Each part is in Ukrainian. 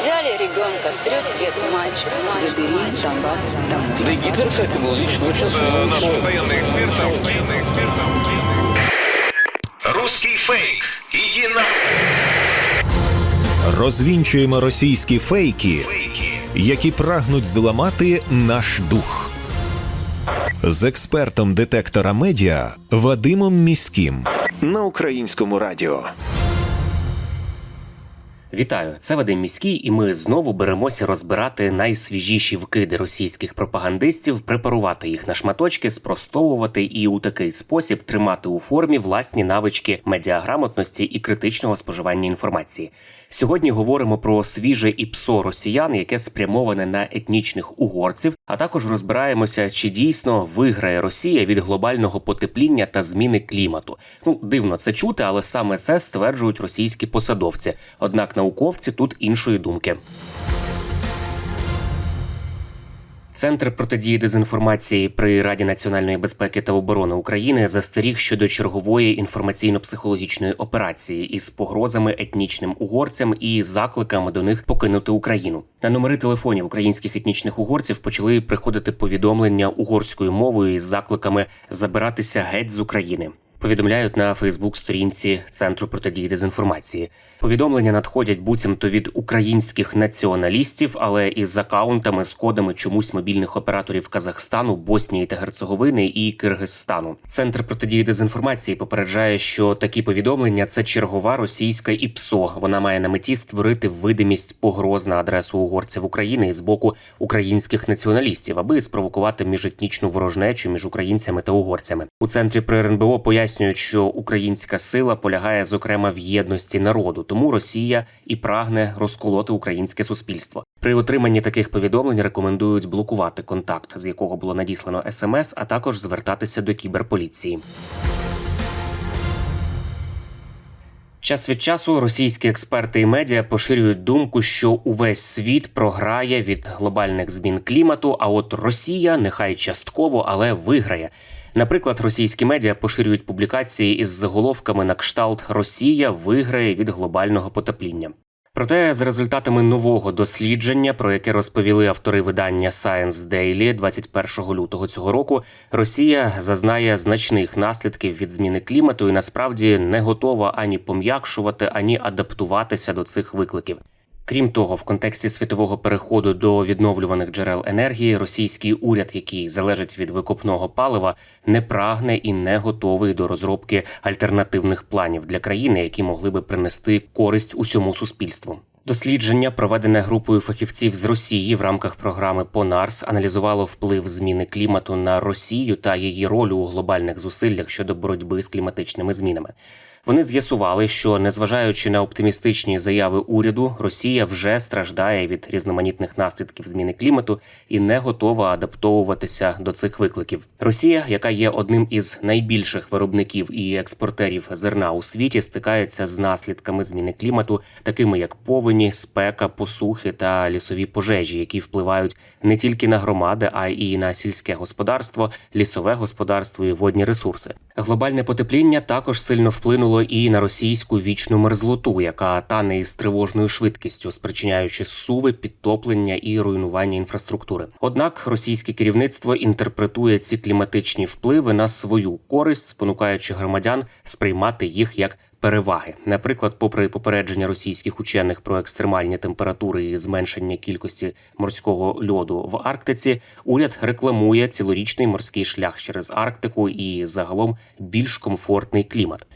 Взяли ребенка, трех лет мальчик, забери Донбасс домой. Да и Гитлер, кстати, был лично очень Э, сложный Наш человек. постоянный эксперт, там, постоянный эксперт, там. Русский фейк. Иди на Розвінчуємо російські фейки, які прагнуть зламати наш дух. З експертом детектора медіа Вадимом Міським на українському радіо. Вітаю, це Вадим Міський, і ми знову беремося розбирати найсвіжіші вкиди російських пропагандистів, препарувати їх на шматочки, спростовувати і у такий спосіб тримати у формі власні навички медіаграмотності і критичного споживання інформації. Сьогодні говоримо про свіже ІПСО росіян, яке спрямоване на етнічних угорців. А також розбираємося, чи дійсно виграє Росія від глобального потепління та зміни клімату. Ну дивно це чути, але саме це стверджують російські посадовці. Однак науковці тут іншої думки. Центр протидії дезінформації при Раді національної безпеки та оборони України застеріг щодо чергової інформаційно-психологічної операції із погрозами етнічним угорцям і закликами до них покинути Україну. На номери телефонів українських етнічних угорців почали приходити повідомлення угорською мовою із закликами забиратися геть з України. Повідомляють на Фейсбук-сторінці Центру протидії дезінформації. Повідомлення надходять буцімто від українських націоналістів, але із акаунтами з кодами чомусь мобільних операторів Казахстану, Боснії та Герцеговини і Киргизстану. Центр протидії дезінформації попереджає, що такі повідомлення це чергова російська ІПСО. Вона має на меті створити видимість погроз на адресу угорців України з боку українських націоналістів, аби спровокувати міжетнічну ворожнечу між українцями та угорцями. У центрі при РНБО пояснюють, що українська сила полягає зокрема в єдності народу, тому Росія і прагне розколоти українське суспільство. При отриманні таких повідомлень рекомендують блокувати контакт, з якого було надіслано смс, а також звертатися до кіберполіції. Час від часу російські експерти і медіа поширюють думку, що увесь світ програє від глобальних змін клімату. А от Росія нехай частково, але виграє. Наприклад, російські медіа поширюють публікації із заголовками на кшталт Росія виграє від глобального потепління. Проте, з результатами нового дослідження, про яке розповіли автори видання Science Daily 21 лютого цього року, Росія зазнає значних наслідків від зміни клімату і насправді не готова ані пом'якшувати, ані адаптуватися до цих викликів. Крім того, в контексті світового переходу до відновлюваних джерел енергії, російський уряд, який залежить від викопного палива, не прагне і не готовий до розробки альтернативних планів для країни, які могли би принести користь усьому суспільству. Дослідження, проведене групою фахівців з Росії в рамках програми Понарс, аналізувало вплив зміни клімату на Росію та її роль у глобальних зусиллях щодо боротьби з кліматичними змінами. Вони з'ясували, що незважаючи на оптимістичні заяви уряду, Росія вже страждає від різноманітних наслідків зміни клімату і не готова адаптовуватися до цих викликів. Росія, яка є одним із найбільших виробників і експортерів зерна у світі, стикається з наслідками зміни клімату, такими як повені, спека, посухи та лісові пожежі, які впливають не тільки на громади, а й на сільське господарство, лісове господарство і водні ресурси. Глобальне потепління також сильно вплинуло і на російську вічну мерзлоту, яка тане із тривожною швидкістю, спричиняючи суви, підтоплення і руйнування інфраструктури. Однак російське керівництво інтерпретує ці кліматичні впливи на свою користь, спонукаючи громадян сприймати їх як переваги. Наприклад, попри попередження російських учених про екстремальні температури і зменшення кількості морського льоду в Арктиці, уряд рекламує цілорічний морський шлях через Арктику і загалом більш комфортний клімат.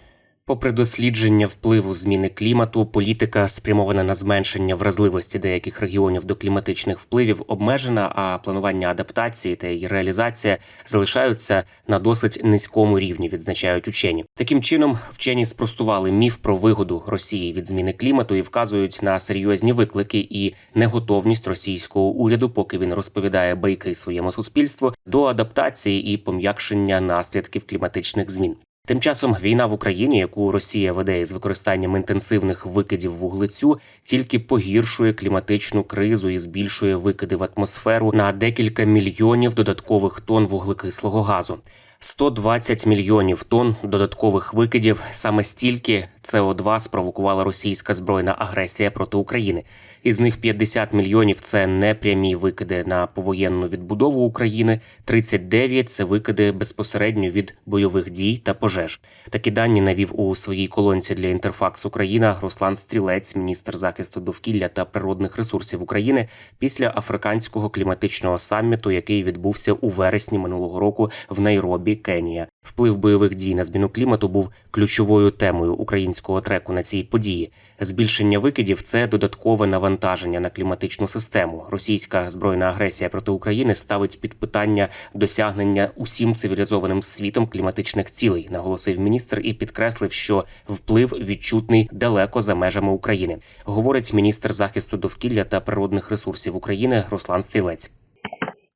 Попри дослідження впливу зміни клімату, політика спрямована на зменшення вразливості деяких регіонів до кліматичних впливів обмежена, а планування адаптації та її реалізація залишаються на досить низькому рівні, відзначають учені. Таким чином, вчені спростували міф про вигоду Росії від зміни клімату і вказують на серйозні виклики і неготовність російського уряду, поки він розповідає байки своєму суспільству до адаптації і пом'якшення наслідків кліматичних змін. Тим часом війна в Україні, яку Росія веде із використанням інтенсивних викидів вуглецю, тільки погіршує кліматичну кризу і збільшує викиди в атмосферу на декілька мільйонів додаткових тонн вуглекислого газу. 120 мільйонів тонн додаткових викидів саме стільки СО2 спровокувала російська збройна агресія проти України. Із них 50 мільйонів це непрямі викиди на повоєнну відбудову України, 39 – це викиди безпосередньо від бойових дій та пожеж. Такі дані навів у своїй колонці для інтерфакс Україна Руслан Стрілець, міністр захисту довкілля та природних ресурсів України, після африканського кліматичного самміту, який відбувся у вересні минулого року в Найробі, Кенія. Вплив бойових дій на зміну клімату був ключовою темою українського треку на цій події. Збільшення викидів це додаткове навантаження на кліматичну систему. Російська збройна агресія проти України ставить під питання досягнення усім цивілізованим світом кліматичних цілей, наголосив міністр і підкреслив, що вплив відчутний далеко за межами України. Говорить міністр захисту довкілля та природних ресурсів України Руслан Стрілець.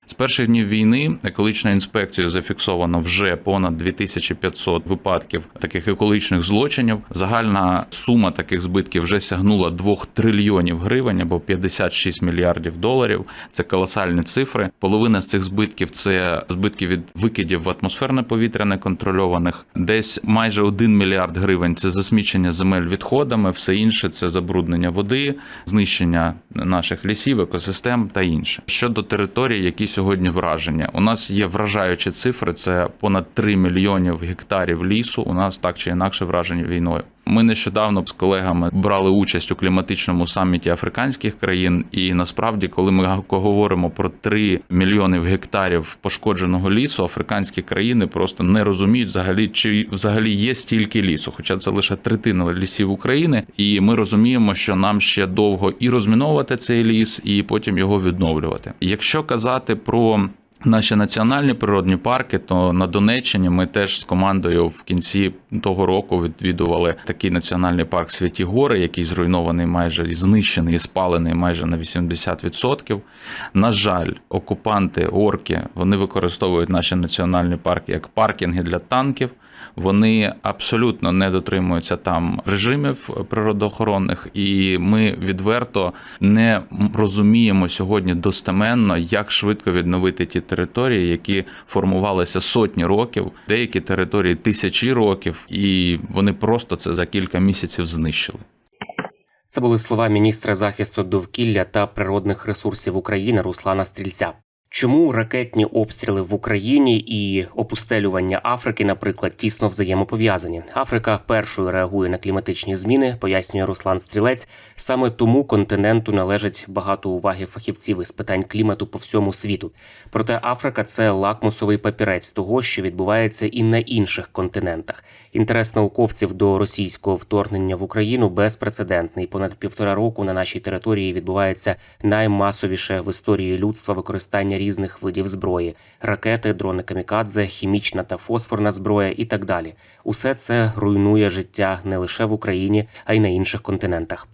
З перших днів війни екологічною інспекцією зафіксовано вже понад 2500 випадків таких екологічних злочинів. Загальна сума таких збитків вже сягнула 2 трильйонів гривень або 56 мільярдів доларів. Це колосальні цифри. Половина з цих збитків це збитки від викидів в атмосферне повітря неконтрольованих. Десь майже 1 мільярд гривень це засмічення земель відходами, все інше це забруднення води, знищення наших лісів, екосистем та інше. Щодо територій, які сьогодні вражені, у нас є вражаючі цифри. Це понад 3 мільйонів гектарів лісу. У нас так чи інакше вражені війною. Ми нещодавно з колегами брали участь у кліматичному саміті африканських країн, і насправді, коли ми говоримо про 3 мільйони гектарів пошкодженого лісу, африканські країни просто не розуміють взагалі, чи взагалі є стільки лісу, хоча це лише третина лісів України, і ми розуміємо, що нам ще довго і розміновувати цей ліс, і потім його відновлювати. Якщо казати про Наші національні природні парки, то на Донеччині ми теж з командою в кінці того року відвідували такий національний парк Святі Гори, який зруйнований майже і знищений і спалений майже на 80%. На жаль, окупанти, орки, вони використовують наші національні парки як паркінги для танків. Вони абсолютно не дотримуються там режимів природоохоронних, і ми відверто не розуміємо сьогодні достеменно, як швидко відновити ті території, які формувалися сотні років, деякі території тисячі років, і вони просто це за кілька місяців знищили. Це були слова міністра захисту довкілля та природних ресурсів України Руслана Стрільця. Чому ракетні обстріли в Україні і опустелювання Африки, наприклад, тісно взаємопов'язані? Африка першою реагує на кліматичні зміни, пояснює Руслан Стрілець. Саме тому континенту належить багато уваги фахівців із питань клімату по всьому світу. Проте Африка це лакмусовий папірець того, що відбувається і на інших континентах. Інтерес науковців до російського вторгнення в Україну безпрецедентний. Понад півтора року на нашій території відбувається наймасовіше в історії людства використання різних видів зброї: ракети, дрони камікадзе, хімічна та фосфорна зброя і так далі. Усе це руйнує життя не лише в Україні, а й на інших континентах.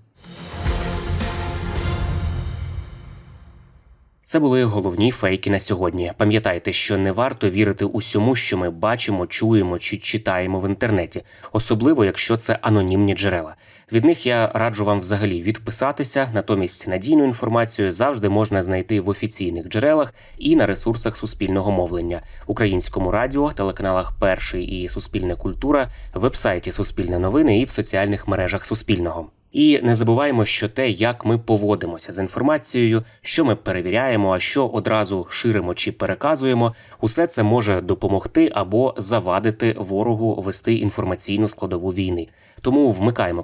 Це були головні фейки на сьогодні. Пам'ятайте, що не варто вірити усьому, що ми бачимо, чуємо чи читаємо в інтернеті, особливо якщо це анонімні джерела. Від них я раджу вам взагалі відписатися. Натомість надійну інформацію завжди можна знайти в офіційних джерелах і на ресурсах суспільного мовлення, українському радіо, телеканалах Перший і Суспільна культура, вебсайті Суспільне новини і в соціальних мережах Суспільного. І не забуваємо, що те, як ми поводимося з інформацією, що ми перевіряємо, а що одразу ширимо чи переказуємо, усе це може допомогти або завадити ворогу вести інформаційну складову війни. Тому вмикаємо